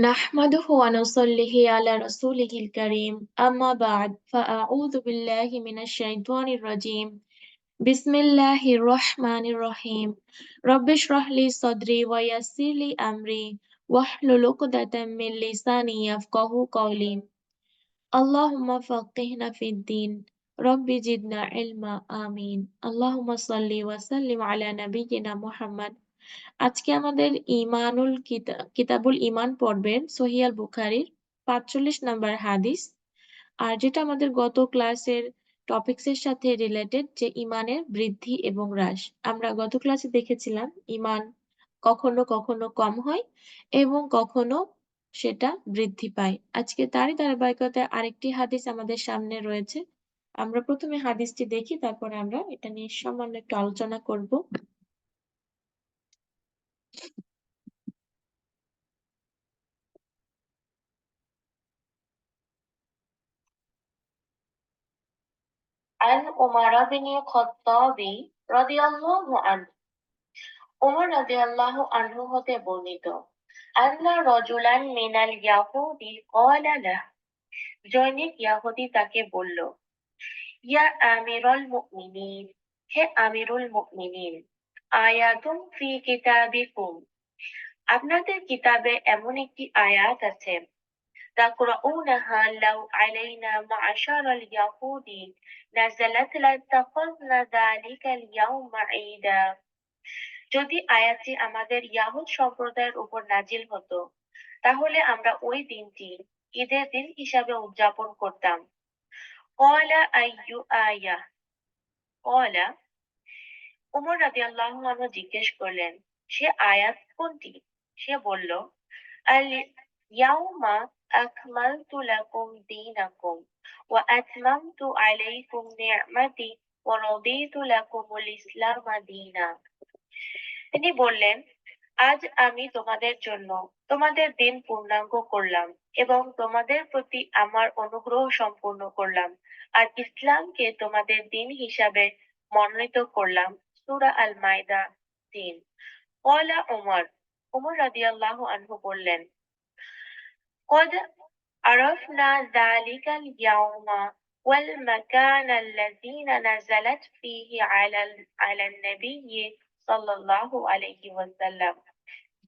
نحمده ونصلي على رسوله الكريم. أما بعد فأعوذ بالله من الشيطان الرجيم. بسم الله الرحمن الرحيم. رب اشرح لي صدري ويسر لي أمري. واحلل عقدة من لساني يفقه قولي. اللهم فقهنا في الدين. رب زدنا علما. آمين. اللهم صل وسلم على نبينا محمد আজকে আমাদের ইমানুল কিতাবুল ইমান পর্বের সহিয়াল বুখারির পাঁচচল্লিশ নাম্বার হাদিস। আর যেটা আমাদের গত ক্লাসের টপিক্সের সাথে রিলেটেড যে ইমানের বৃদ্ধি এবং হ্রাস। আমরা গত ক্লাসে দেখেছিলাম ইমান কখনো কখনো কম হয় এবং কখনো সেটা বৃদ্ধি পায়। আজকে তারই ধারাবাহিকতায় আরেকটি হাদিস আমাদের সামনে রয়েছে। আমরা প্রথমে হাদিসটি দেখি, তারপরে আমরা এটা নিয়ে সামান্য একটু আলোচনা করব। عن عمر بن الخطاب رضي الله عنه ওমর রাদিয়াল্লাহু আনহু হতে বর্ণিত আন্না রজুলান মিনাল ইয়াহুদি ক্বালা লাহ জৈনিক ইয়াহুদি তাকে বলল ইয়া আমিরুল মুমিনিন হে আমিরুল মুমিনিন আয়াতুম ফি কিতাবিকুম আপনাদের কিতাবে এমন একটি আয়াত আছে تقرؤونها لو علينا معشر اليهود نزلت لاتخذنا ذلك اليوم عيدا যদি আয়াতটি আমাদের ইয়াহুদ সম্প্রদায়ের উপর নাজিল হতো তাহলে আমরা ওই দিনটি ঈদের দিন হিসাবে উদযাপন করতাম কলা আইয়ু আয়া কলা উমর রাজি আল্লাহ জিজ্ঞেস করলেন, সে আয়াত কোনটি? সে বলল ইয়াউমা আকমালতু লাকুম দীনাকুম ওয়া আতমামতু আলাইকুম নি'মাতি ওয়া রাদিতু লাকুমুল ইসলাম দীনা। তিনি বললেন, আজ আমি তোমাদের জন্য তোমাদের দিন পূর্ণাঙ্গ করলাম এবং তোমাদের প্রতি আমার অনুগ্রহ সম্পূর্ণ করলাম। আর ইসলামকে তোমাদের দিন হিসাবে মনোনীত করলাম। সুরা আল মাইদা তিন কলা ওমর ওমর রাদিয়াল্লাহু আনহু বললেন قد عرفنا ذلك اليوم والمكان الذين نزلت فيه على على النبي সাল্লাল্লাহু আলাইহি ওয়াসাল্লাম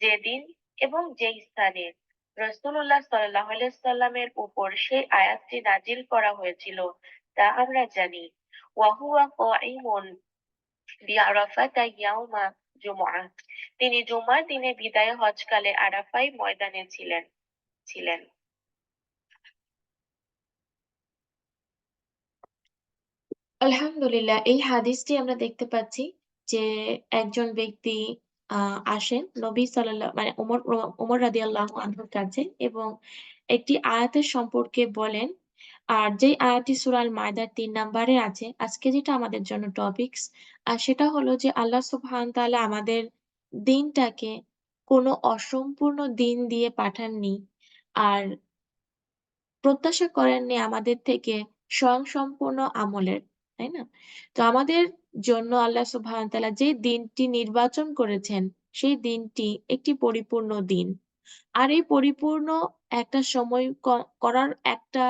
যেদিন এবং যে স্থানে রসুল্লাহ সাল্লাহ সাল্লামের উপর সেই আয়াতটি নাজিল করা হয়েছিল তা আমরা জানি ওয়াহুয়া কাইমুন বিআরাফাতা ইয়াউমা জুমআ। তিনি জুমার দিনে বিদায় হজকালে আরাফাই ময়দানে ছিলেন ছিলেন। আলহামদুলিল্লাহ, এই হাদিসটি আমরা দেখতে পাচ্ছি যে একজন ব্যক্তি আসেন নবী সাল্লাল্লাহ মানে ওমর ওমর রাদিয়াল্লাহু আনহুর কাছে এবং একটি আয়াতের সম্পর্কে বলেন আর যেই আয়াতটি সূরা মায়দার তিন নাম্বারে আছে, আজকে যেটা আমাদের জন্য টপিকস আর সেটা হলো যে আল্লাহ সুবহান তাআলা আমাদের দিনটাকে কোনো অসম্পূর্ণ দিন দিয়ে পাঠাননি আর প্রত্যাশা করেননি আমাদের থেকে স্বয়ংসম্পূর্ণ আমলের, তাই না? তো আমাদের জন্য আল্লাহ সুবহান তাআলা যে দিনটি নির্বাচন করেছেন, সেই দিনটি একটি পরিপূর্ণ দিন। আর এই পরিপূর্ণ একটা সময় করার একটা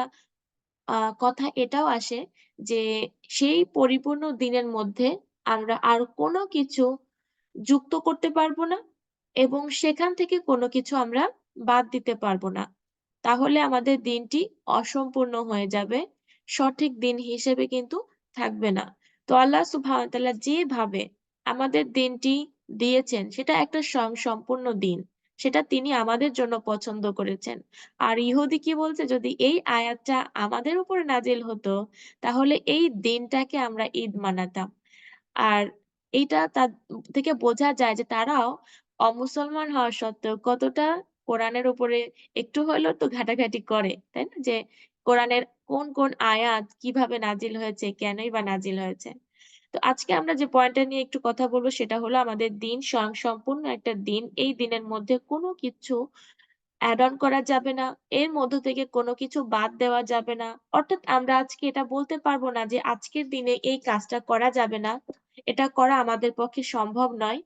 কথা এটাও আসে যে সেই পরিপূর্ণ দিনের মধ্যে আমরা আর কোনো কিছু যুক্ত করতে পারব না এবং সেখান থেকে কোনো কিছু আমরা বাদ দিতে পারব না। তাহলে আমাদের দিনটি অসম্পূর্ণ হয়ে যাবে, সঠিক দিন হিসেবে কিন্তু থাকবে না। তো আল্লাহ সুবহান তাআলা যেভাবে আমাদের দিনটি দিয়েছেন, সেটা একটা সম্পূর্ণ দিন। সেটা তিনি আমাদের জন্য পছন্দ করেছেন। আর ইহুদি কি বলছে? যদি এই আয়াতটা আমাদের উপরে নাজিল হতো, তাহলে এই দিনটাকে আমরা ঈদ মানাতাম। আর এইটা তার থেকে বোঝা যায় যে তারাও অমুসলমান হওয়া সত্ত্বেও কতটা কোরআনের উপরে একটু হলেও তো ঘাটাঘাটি করে, তাই না? যে কোরআনের কোন কোন আয়াত কীভাবে নাজিল হয়েছে, কেনই বা নাজিল হয়েছে। তো আজকে আমরা যে পয়েন্টটা নিয়ে একটু কথা বলব সেটা হলো আমাদের দিন স্বয়ংসম্পূর্ণ একটা দিন। এই দিনের মধ্যে কোনো কিছু অ্যাড অন করা যাবে না। এর মধ্য থেকে কোনো কিছু বাদ দেওয়া যাবে না। অর্থাৎ আমরা আজকে এটা বলতে পারব না যে আজকের দিনে এই কাজটা করা যাবে না। এটা করা আমাদের পক্ষে সম্ভব নয়।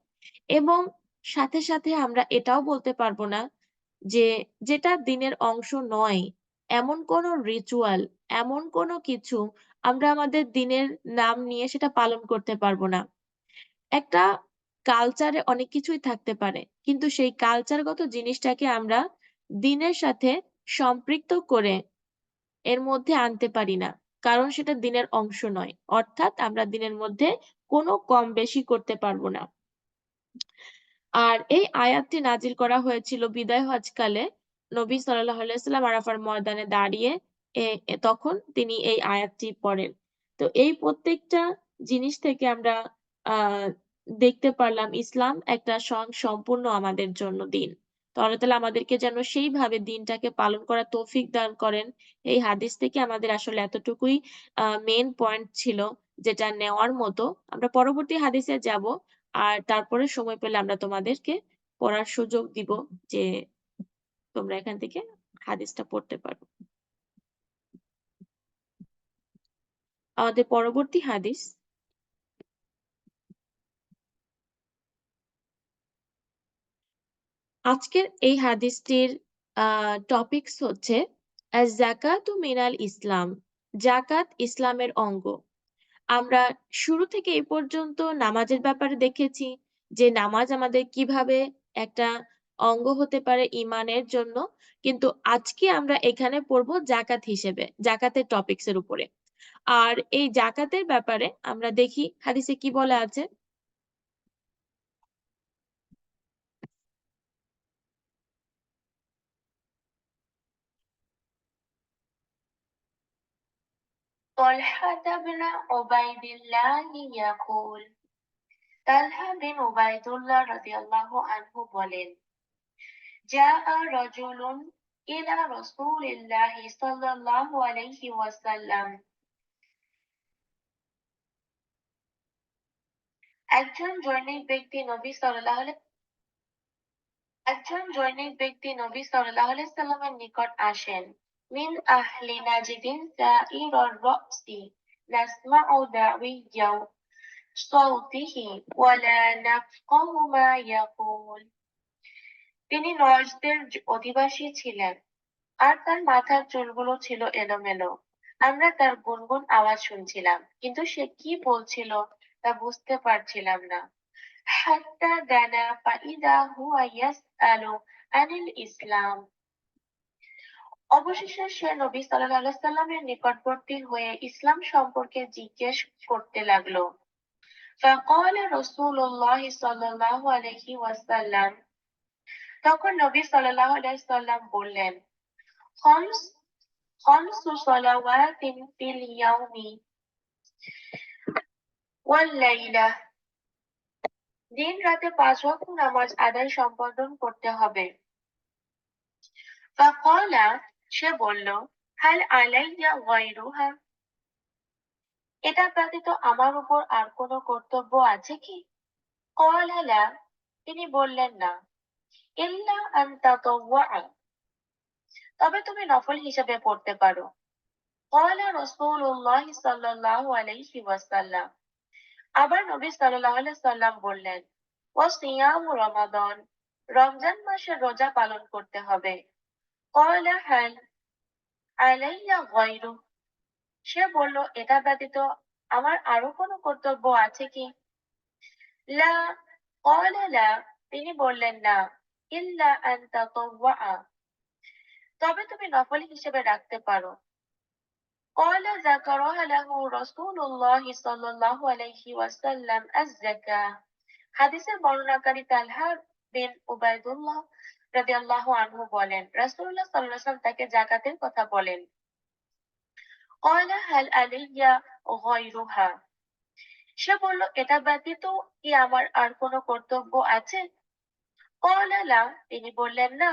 এবং সাথে সাথে আমরা এটাও বলতে পারব না যে যেটা দিনের অংশ নয়, এমন কোনো রিচুয়াল, এমন কোনো কিছু আমরা আমাদের দিনের নাম নিয়ে সেটা পালন করতে পারব না। একটা কালচারে অনেক কিছুই থাকতে পারে। কিন্তু সেই কালচারগত জিনিসটাকে আমরা দিনের সাথে সম্পৃক্ত করে এর মধ্যে আনতে পারি না। কারণ সেটা দিনের অংশ নয়। অর্থাৎ আমরা দিনের মধ্যে কোনো কম বেশি করতে পারব না। আর এই আয়াতটি নাজিল করা হয়েছিল বিদায় হজকালে নবী ওয়াসাল্লাম আরাফার ময়দানে দাঁড়িয়ে তখন তিনি এই আয়াতটি পড়েন। তো এই প্রত্যেকটা জিনিস থেকে আমরা দেখতে পারলাম ইসলাম একটা স্বয়ংসম্পূর্ণ আমাদের জন্য দিন। তো আল্লাহ তাআলা আমাদেরকে যেন সেইভাবে দিনটাকে পালন করার তৌফিক দান করেন। এই হাদিস থেকে আমাদের আসলে এতটুকুই, আ মেইন পয়েন্ট ছিল যেটা নেওয়ার মতো। আমরা পরবর্তী হাদিসে যাব। আর তারপরে সময় পেলে আমরা তোমাদেরকে পড়ার সুযোগ দিব যে তোমরা এখান থেকে হাদিসটা পড়তে পারো। আমাদের পরবর্তী হাদিস আজকের এই হাদিসটির টপিকস হচ্ছে আয-যাকাতু মিনাল ইসলাম। জাকাত ইসলামের অঙ্গ। আমরা শুরু থেকে এই পর্যন্ত নামাজের ব্যাপারে দেখেছি যে নামাজ আমাদের কীভাবে একটা অঙ্গ হতে পারে ঈমানের জন্য। কিন্তু আজকে আমরা এখানে পড়ব জাকাত হিসেবে, জাকাতের টপিকস এর উপরে। আর এই জাকাতের ব্যাপারে আমরা দেখি হাদিসে কি বলা আছে? طلحة بن عبيد الله يقول তালহা বিন উবাইদুল্লাহ রাদিয়াল্লাহু আনহু বলেন জাআ রাজুলুন ইলা রাসূলিল্লাহি সাল্লাল্লাহু আলাইহি ওয়াসাল্লাম একজন জৈনিক ব্যক্তি নবী সাল্লাল্লাহু আলাইহি একজন জৈনিক ব্যক্তি নবী সাল্লাল্লাহু আলাইহি সাল্লামের নিকট আসেন। মিন আহলি নাজিদিন সাইরার রাসি নাসমাউ দাওয়িয়াও সাউতিহি ওয়ালা নাফকাহু মা ইয়াকুল। তিনি নজদের অধিবাসী ছিলেন আর তার মাথার চুলগুলো ছিল এলোমেলো আমরা তার গুনগুন আওয়াজ শুনছিলাম কিন্তু সে কি বলছিল তা বুঝতে পারছিলাম না হাত্তা দানা ফাইদা হুয়া ইয়াসআলু আনিল ইসলাম অবশেষে সে নবী সাল্লাল্লাহু আলাইহি সাল্লামের নিকটবর্তী হয়ে ইসলাম সম্পর্কে জিজ্ঞেস করতে লাগলো فقال رسول الله صلى الله عليه وسلم তখন নবী সাল্লাল্লাহু আলাইহি সাল্লাম বললেন, খমস, খমসু সালাওয়াতিন ফিল ইয়াউমি ওয়াল লাইলা। দিন রাতে পাঁচ ওয়াক্ত নামাজ আদায় সম্পাদন করতে হবে। ফাকালা, সে বলল, হাল আলাইয়া গায়রুহা? এটা ব্যতীত আমার উপর আর কোনো কর্তব্য আছে কি? ক্বালা লা। তিনি বললেন, না। ইল্লা আন তবে তুমি নফল হিসেবে পড়তে পারো। আলাইহি ওয়াসাল্লাম। আবার নবী সাল্লাম বললেন, ওয়া সিয়ামু রমাদান, রমজান মাসে রোজা পালন করতে হবে। আলাইয়া সে বলল, এটা ব্যতীত আমার আরও কোনো কর্তব্য আছে কি? লা, ক্বালা লা। তিনি বললেন, না। ইল্লা আন তাতাওয়া তবে তুমি নফল হিসেবে রাখতে পারো قال ذكرها له رسول الله صلى الله عليه وسلم الزكاة হাদিসের বর্ণনাকারী তালহা বিন উবাইদুল্লাহ রাদিয়াল্লাহু আনহু বলেন রাসূলুল্লাহ সাল্লাল্লাহু আলাইহি ওয়াসাল্লাম তাকে যাকাতের কথা বলেন قال هل علي غيرها সে বলল এটা ব্যতীত কি আমার আর কোনো কর্তব্য আছে قال لا তিনি বললেন না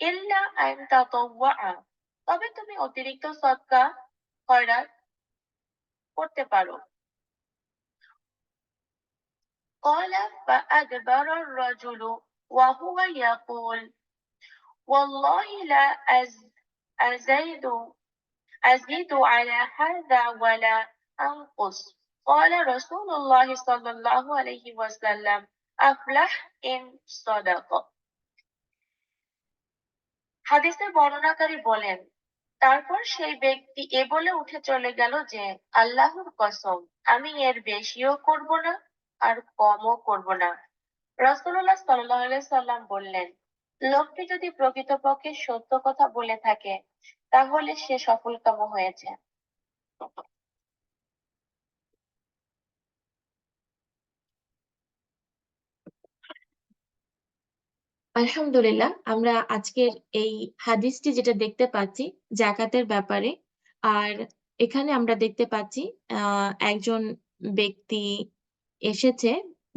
ইল্লা আন তাতাওয়া তবে তুমি অতিরিক্ত সদকা খয়রাত করতে পারো قال فأدبر الرجل وهو يقول والله لا أز أزيد أزيد على هذا ولا أنقص قال رسول الله صلى الله عليه وسلم আফলাহ ইন সদাক। হাদিসের বর্ণনাকারী বলেন, তারপর সেই ব্যক্তি এ বলে উঠে চলে গেল যে, আল্লাহর কসম, আমি এর বেশিও করব না, আর কমও করব না। রসুল্লাহ সাল্লাম বললেন, লোকটি যদি প্রকৃতপক্ষে সত্য কথা বলে থাকে, তাহলে সে সফলকাম হয়েছে। আলহামদুলিল্লাহ, আমরা আজকের এই হাদিসটি যেটা দেখতে পাচ্ছি, জাকাতের ব্যাপারে, আর এখানে আমরা দেখতে পাচ্ছি একজন ব্যক্তি এসেছে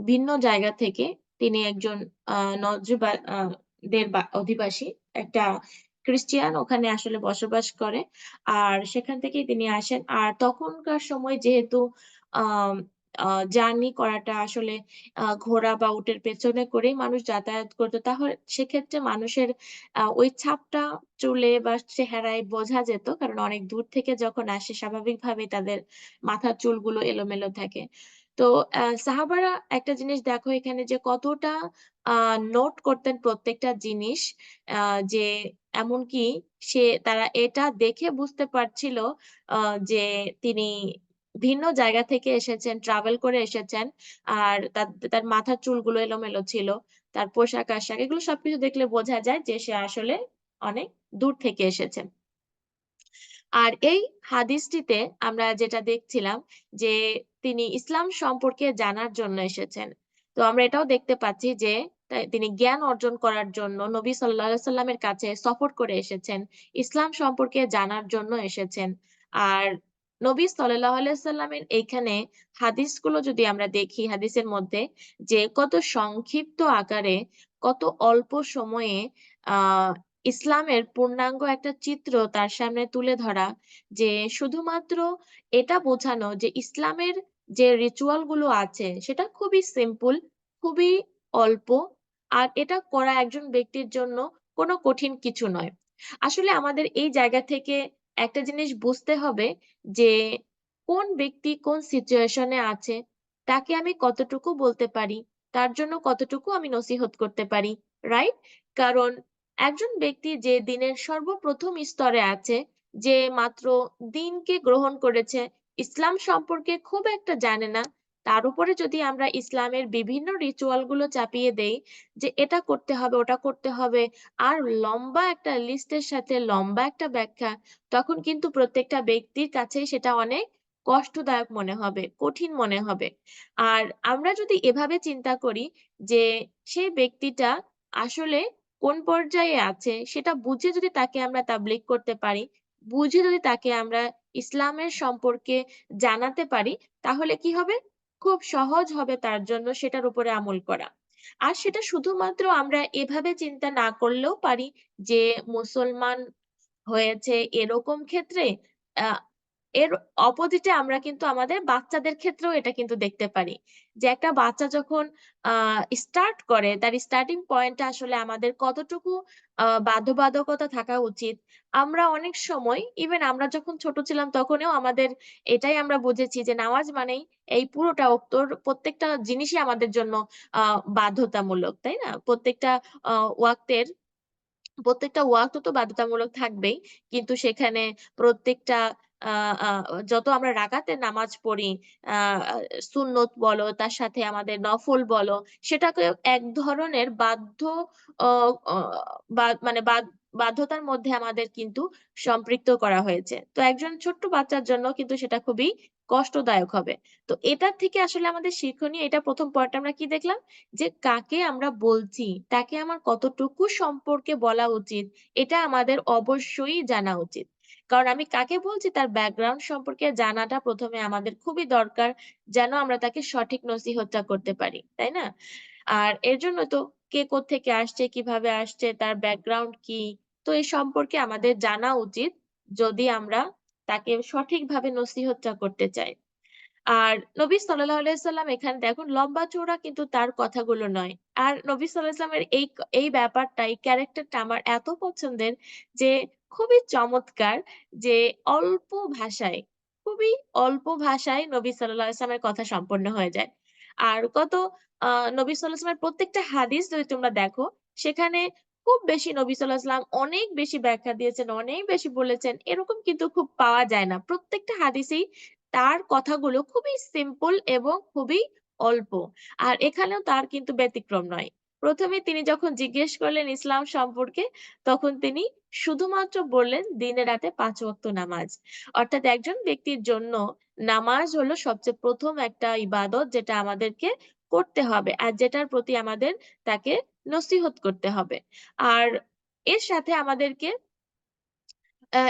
ভিন্ন জায়গা থেকে, তিনি একজন আহ নজরবা আহ দের বা- অধিবাসী, একটা খ্রিস্টিয়ান, ওখানে আসলে বসবাস করে, আর সেখান থেকেই তিনি আসেন, আর তখনকার সময় যেহেতু আহ জার্নি করাটা আসলে ঘোড়া বা উটের পেছনে করেই মানুষ যাতায়াত করতো। তাহলে সেক্ষেত্রে মানুষের ওই ছাপটা চুলে বা চেহারায় বোঝা যেত। কারণ অনেক দূর থেকে যখন আসে, স্বাভাবিকভাবেই তাদের মাথার চুলগুলো এলোমেলো থাকে। তো সাহাবারা একটা জিনিস দেখো এখানে যে কতটা নোট করতেন প্রত্যেকটা জিনিস যে এমনকি সে তারা এটা দেখে বুঝতে পারছিল যে তিনি ভিন্ন জায়গা থেকে এসেছেন ট্রাভেল করে এসেছেন, আর তার মাথার চুলগুলো এলোমেলো ছিল, তার পোশাক আশাক, এগুলো সবকিছু দেখলে বোঝা যায় যে সে আসলে অনেক দূর থেকে এসেছেন আর এই হাদিসটিতে আমরা যেটা দেখছিলাম যে তিনি ইসলাম সম্পর্কে জানার জন্য এসেছেন। তো আমরা এটাও দেখতে পাচ্ছি যে তিনি জ্ঞান অর্জন করার জন্য নবী সাল্লাহ সাল্লামের কাছে সফর করে এসেছেন, ইসলাম সম্পর্কে জানার জন্য এসেছেন। আর নবী সাল্লাহ সাল্লামের এইখানে হাদিসগুলো যদি আমরা দেখি, হাদিসের মধ্যে যে কত সংক্ষিপ্ত আকারে কত অল্প সময়ে আহ ইসলামের পূর্ণাঙ্গ একটা চিত্র তার সামনে তুলে ধরা যে শুধুমাত্র এটা বোঝানো যে ইসলামের যে রিচুয়ালগুলো আছে, সেটা খুবই সিম্পল খুবই অল্প, আর এটা করা একজন ব্যক্তির জন্য কোনো কঠিন কিছু নয়। আসলে আমাদের এই জায়গা থেকে একটা জিনিস বুঝতে হবে যে কোন ব্যক্তি কোন সিচুয়েশনে আছে, তাকে আমি কতটুকু বলতে পারি, তার জন্য কতটুকু আমি নসিহত করতে পারি রাইট কারণ একজন ব্যক্তি যে দিনের সর্বপ্রথম স্তরে আছে, যে মাত্র দিনকে গ্রহণ করেছে, ইসলাম সম্পর্কে খুব একটা জানে না তার উপরে যদি আমরা ইসলামের বিভিন্ন রিচুয়ালগুলো চাপিয়ে দেই যে এটা করতে হবে, ওটা করতে হবে, আর লম্বা একটা লিস্টের সাথে লম্বা একটা ব্যাখ্যা, তখন কিন্তু প্রত্যেকটা ব্যক্তির কাছে সেটা অনেক কষ্টদায়ক মনে হবে, কঠিন মনে হবে। আর আমরা যদি এভাবে চিন্তা করি যে সেই ব্যক্তিটা আসলে কোন পর্যায়ে আছে, সেটা বুঝে যদি তাকে আমরা তাবলীগ করতে পারি, বুঝে যদি তাকে আমরা ইসলামের সম্পর্কে জানাতে পারি, তাহলে কি হবে? খুব সহজ হবে তার জন্য সেটার উপরে আমল করা। আর সেটা শুধুমাত্র আমরা এভাবে চিন্তা না করলেও পারি যে মুসলমান হয়েছে এরকম ক্ষেত্রে, আহ এর অপোজিটে আমরা কিন্তু আমাদের বাচ্চাদের ক্ষেত্রেও এটা কিন্তু দেখতে পারি। যে একটা বাচ্চা যখন স্টার্ট করে, তার স্টার্টিং পয়েন্টটা আসলে আমাদের কতটুকু বাধ্যবাধকতা থাকা উচিত। আমরা অনেক সময় ইভেন আমরা যখন ছোট ছিলাম তখনও আমাদের এটাই আমরা বুঝেছি যে নামাজ মানেই এই পুরোটা তোর প্রত্যেকটা জিনিসই আমাদের জন্য বাধ্যতামূলক, তাই না? প্রত্যেকটা ওয়াক্তের, প্রত্যেকটা ওয়াক্ত তো বাধ্যতামূলক থাকবেই। কিন্তু সেখানে প্রত্যেকটা যত আমরা রাকাতের নামাজ পড়ি আহ সুন্নত বলো, তার সাথে আমাদের নফল বলো, সেটাকে এক ধরনের বাধ্য মানে বাধ্যতার মধ্যে আমাদের কিন্তু সম্পৃক্ত করা হয়েছে। তো একজন ছোট্ট বাচ্চার জন্য কিন্তু সেটা খুবই কষ্টদায়ক হবে। তো এটার থেকে আসলে আমাদের শিক্ষণীয়, এটা প্রথম পয়েন্ট আমরা কি দেখলাম? যে কাকে আমরা বলছি, তাকে আমার কতটুকু সম্পর্কে বলা উচিত, এটা আমাদের অবশ্যই জানা উচিত। কারণ আমি কাকে বলছি? তার ব্যাকগ্রাউন্ড সম্পর্কে জানাটা প্রথমে আমাদের খুবই দরকার যেন আমরা তাকে সঠিক নসিহতটা করতে পারি, তাই না? আর এর জন্য তো কে থেকে আসছে, কীভাবে আসছে, তার ব্যাকগ্রাউন্ড কি? তো এই সম্পর্কে আমাদের জানা উচিত যদি আমরা তাকে সঠিকভাবে নসিহতটা করতে চাই। আর নবী সাল্লাহ আলাইসাল্লাম এখানে দেখুন লম্বা চওড়া কিন্তু তার কথাগুলো নয় আর নবী সাল্লাহ সাল্লামের এই এই ব্যাপারটা এই ক্যারেক্টারটা আমার এত পছন্দের যে খুবই চমৎকার যে অল্প ভাষায় খুবই অল্প ভাষায় নবী সাল্লাহ কথা সম্পন্ন হয়ে যায় আর কত নবী সাল্লাহ আসলামের প্রত্যেকটা হাদিস যদি তোমরা দেখো সেখানে খুব বেশি নবী ওয়াসাল্লাম অনেক বেশি ব্যাখ্যা দিয়েছেন, অনেক বেশি বলেছেন, এরকম কিন্তু খুব পাওয়া যায় না। প্রত্যেকটা হাদিসেই তার কথাগুলো খুবই সিম্পল এবং খুবই অল্প। আর এখানেও তার কিন্তু ব্যতিক্রম নয়। প্রথমে তিনি যখন জিজ্ঞেস করলেন ইসলাম সম্পর্কে, তখন তিনি শুধুমাত্র বললেন দিনে রাতে ৫ ওয়াক্ত নামাজ। অর্থাৎ একজন ব্যক্তির জন্য নামাজ হলো সবচেয়ে প্রথম একটা ইবাদত যেটা আমাদেরকে করতে হবে। আর যেটার প্রতি আমাদের তাকে নসিহত করতে হবে। আর এর সাথে আমাদেরকে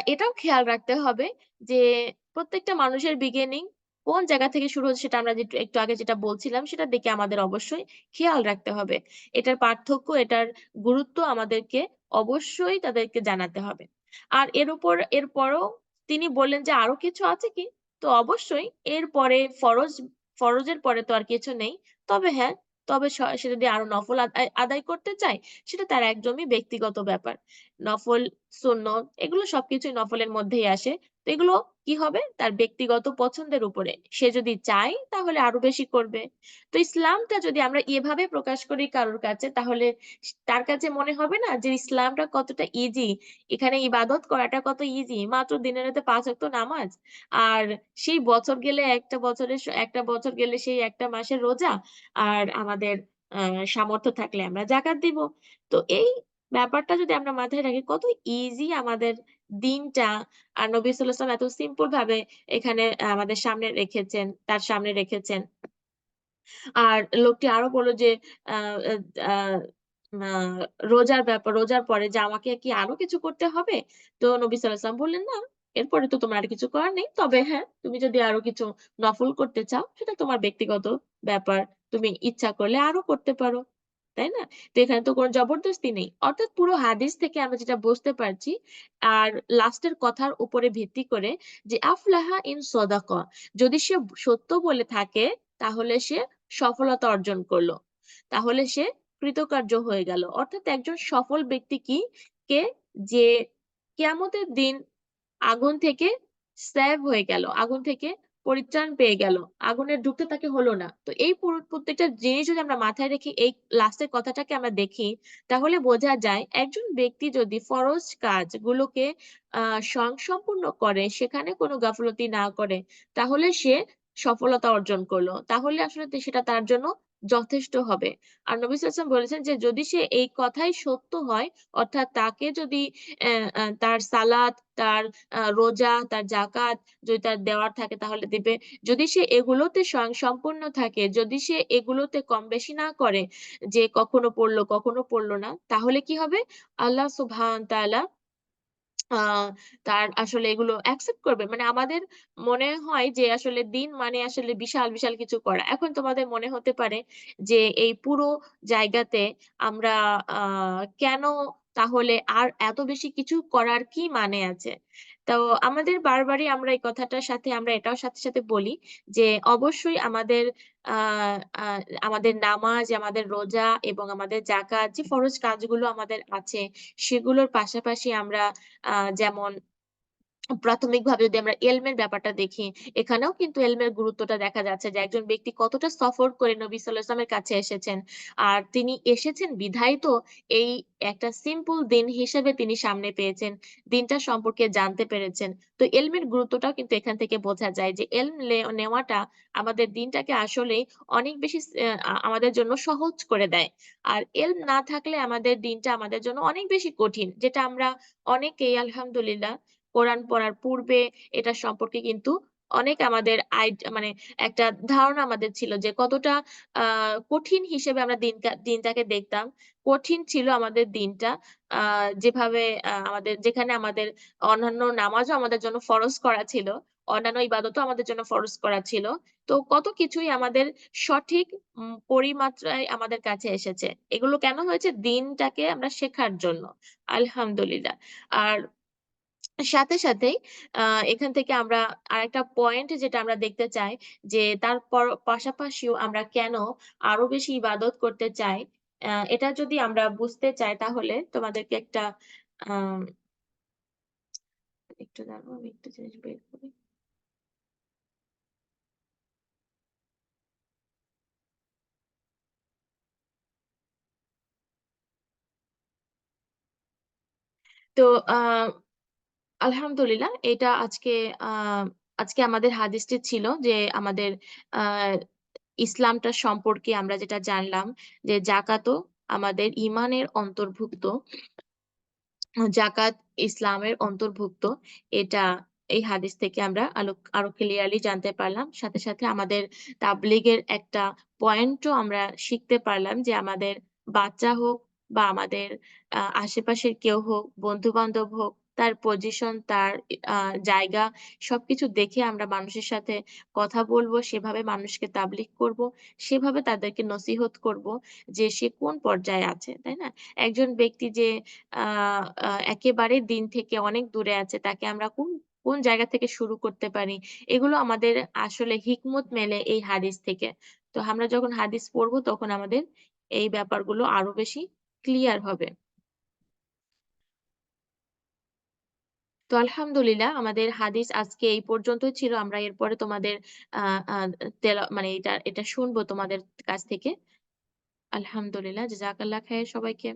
এটাও খেয়াল রাখতে হবে যে প্রত্যেকটা মানুষের বিগিনিং কোন জায়গা থেকে শুরু হচ্ছে সেটা আমরা একটু আগে যেটা বলছিলাম সেটার দিকে আমাদের অবশ্যই খেয়াল রাখতে হবে। এটার পার্থক্য, এটার গুরুত্ব আমাদেরকে অবশ্যই তাদেরকে জানাতে হবে। আর এর উপর এরপরও তিনি বললেন যে, "আরও কিছু আছে কি?" তো অবশ্যই এরপরে ফরজ ফরজের পরে তো আর কিছু নেই। তবে হ্যাঁ, তবে স সে যদি আরও নফল আদায় আদায় করতে চায়, সেটা তার একদমই ব্যক্তিগত ব্যাপার। নফল, সুন্নত এগুলো সবকিছুই নফলের মধ্যেই আসে। তো এগুলো কি হবে? তার ব্যক্তিগত পছন্দের উপরে। সে যদি চায়, তাহলে আরও বেশি করবে। তো ইসলামটা যদি আমরা এভাবে প্রকাশ করি কারোর কাছে, তাহলে তার কাছে মনে হবে না যে ইসলামটা কতটা ইজি। এখানে ইবাদত করাটা কত ইজি। মাত্র দিনের রাতে ৫ ওয়াক্ত নামাজ। আর সেই বছর গেলে একটা বছরের একটা বছর গেলে সেই একটা মাসের রোজা। আর আমাদের সামর্থ্য থাকলে আমরা জাকাত দিব। তো এই ব্যাপারটা যদি আমরা মাথায় রাখি, কত ইজি আমাদের দিনটা আর নবী ওয়াসাল্লাম এত সিম্পল ভাবে এখানে আমাদের সামনে রেখেছেন, তার সামনে রেখেছেন। আর লোকটি আরও বলল যে রোজার ব্যাপার রোজার পরে যে আমাকে কি আরও কিছু করতে হবে? তো নবী ওয়াসাল্লাম বললেন, "না, এরপরে তো তোমার আর কিছু করার নেই। তবে হ্যাঁ, তুমি যদি আরও কিছু নফল করতে চাও সেটা তোমার ব্যক্তিগত ব্যাপার। তুমি ইচ্ছা করলে আরও করতে পারো।" তাই না? তো এখানে তো কোন জবরদস্তি নেই। অর্থাৎ পুরো হাদিস থেকে আমরা যেটা বুঝতে পারছি, আর লাস্টের কথার উপরে ভিত্তি করে যে, আফলাহা ইন সদাকা যদি সে সত্য বলে থাকে, তাহলে সে সফলতা অর্জন করল তাহলে সে কৃতকার্য হয়ে গেল। অর্থাৎ একজন সফল ব্যক্তি কি? কে যে কিয়ামতের দিন আগুন থেকে সেভ হয়ে গেল। আগুন থেকে পরিত্রাণ পেয়ে গেল। আগুনে ঢুকতে তাকে হলো না। তো এই প্রত্যেকটা জিনিস যদি আমরা মাথায় রেখে এই লাস্টের কথাটাকে আমরা দেখি, তাহলে বোঝা যায় একজন ব্যক্তি যদি ফরজ কাজগুলোকে আহ স্বয়ংসম্পূর্ণ করে, সেখানে কোনো গাফলতি না করে, তাহলে সে সফলতা অর্জন করল তাহলে আসলে সেটা তার জন্য যথেষ্ট হবে। আর নবী ওয়াসাল্লাম বলেছেন যে যদি সে এই কথাই সত্য হয়, অর্থাৎ তাকে যদি তার সালাত, তার রোজা, তার জাকাত যদি তার দেওয়ার থাকে তাহলে দিবে। যদি সে এগুলোতে স্বয়ং সম্পূর্ণ থাকে, যদি সে এগুলোতে কম বেশি না করে যে কখনো পড়ল কখনো পড়ল না, তাহলে কি হবে? আল্লাহ সুবহান তাআলা তার আসলে এগুলো অ্যাকসেপ্ট করবে। মানে আমাদের মনে হয় যে আসলে দিন মানে আসলে বিশাল, বিশাল কিছু করা। এখন তোমাদের মনে হতে পারে যে এই পুরো জায়গাতে আমরা কেন তাহলে আর এত বেশি কিছু করার কি মানে আছে? তো আমাদের বারবারই আমরা এই কথাটার সাথে আমরা এটাও সাথে, সাথে বলি যে অবশ্যই আমাদের আমাদের নামাজ, আমাদের রোজা এবং আমাদের জাকাত যে ফরজ কাজগুলো আমাদের আছে সেগুলোর পাশাপাশি আমরা যেমন প্রাথমিকভাবে যদি আমরা এলমের ব্যাপারটা দেখি, এখানেও কিন্তু এলমের গুরুত্বটা দেখা যাচ্ছে যে একজন ব্যক্তি কতটা সফর করে নবী আলাইহি কাছে এসেছেন। আর তিনি এসেছেন বিধায় তো এই একটা সিম্পল দিন হিসেবে তিনি সামনে পেয়েছেন। দিনটা সম্পর্কে জানতে পেরেছেন। তো এলমের গুরুত্বটাও কিন্তু এখান থেকে বোঝা যায় যে এলম নেওয়াটা আমাদের দিনটাকে আসলেই অনেক বেশি আমাদের জন্য সহজ করে দেয়। আর এলম না থাকলে আমাদের দিনটা আমাদের জন্য অনেক বেশি কঠিন। যেটা আমরা অনেকেই আলহামদুলিল্লাহ কোরআন পড়ার পূর্বে এটা সম্পর্কে কিন্তু অনেক আমাদের মানে একটা ধারণা আমাদের ছিল যে কতটা কঠিন হিসেবে আমরা দিনকা, দিনটাকে দেখতাম। কঠিন ছিল আমাদের দিনটা। যেভাবে আমাদের, যেখানে আমাদের অন্যান্য নামাজও আমাদের জন্য ফরজ করা ছিল। অন্যান্য ইবাদতও আমাদের জন্য ফরজ করা ছিল। তো কত কিছুই আমাদের সঠিক পরিমাত্রায় আমাদের কাছে এসেছে। এগুলো কেন হয়েছে? দিনটাকে আমরা শেখার জন্য। আলহামদুলিল্লাহ। আর সাথে, সাথেই আ এখান থেকে আমরা আরেকটা পয়েন্ট যেটা আমরা দেখতে চাই যে তার পাশাপাশিও আমরা কেন আরও বেশি ইবাদত করতে চাই, এটা যদি আমরা বুঝতে চাই তাহলে তোমাদেরকে একটা একটু আমি একটা জিনিস বের করি। তো আ আলহামদুলিল্লাহ এটা আজকে আজকে আমাদের হাদিসটি ছিল যে আমাদের ইসলামটা সম্পর্কে আমরা যেটা জানলাম যে জাকাতও আমাদের ঈমানের অন্তর্ভুক্ত। জাকাত ইসলামের অন্তর্ভুক্ত। এটা এই হাদিস থেকে আমরা আলো আরও ক্লিয়ারলি জানতে পারলাম। সাথে, সাথে আমাদের তাবলিগের একটা পয়েন্টও আমরা শিখতে পারলাম যে আমাদের বাচ্চা হোক বা আমাদের আশেপাশের কেউ হোক, বন্ধু-বান্ধব হোক, তার পজিশন, তার জায়গা সবকিছু দেখে আমরা মানুষের সাথে কথা বলব, সেভাবে মানুষকে তাবলীগ করব, সেভাবে তাদেরকে নসিহত করব যে সে কোন পর্যায়ে আছে, তাই না? একজন ব্যক্তি যে একেবারে দিন থেকে অনেক দূরে আছে, তাকে আমরা কোন, কোন জায়গা থেকে শুরু করতে পারি? এগুলো আমাদের আসলে হিকমত মেলে এই হাদিস থেকে। তো আমরা যখন হাদিস পড়ব তখন আমাদের এই ব্যাপারগুলো আরও বেশি ক্লিয়ার হবে। তো আলহামদুলিল্লাহ আমাদের হাদিস আজকে এই পর্যন্তই ছিল। আমরা এরপরে তোমাদের মানে এটা এটা শুনব তোমাদের কাছ থেকে। আলহামদুলিল্লাহ। জাজাকাল্লাহ খায় সবাইকে।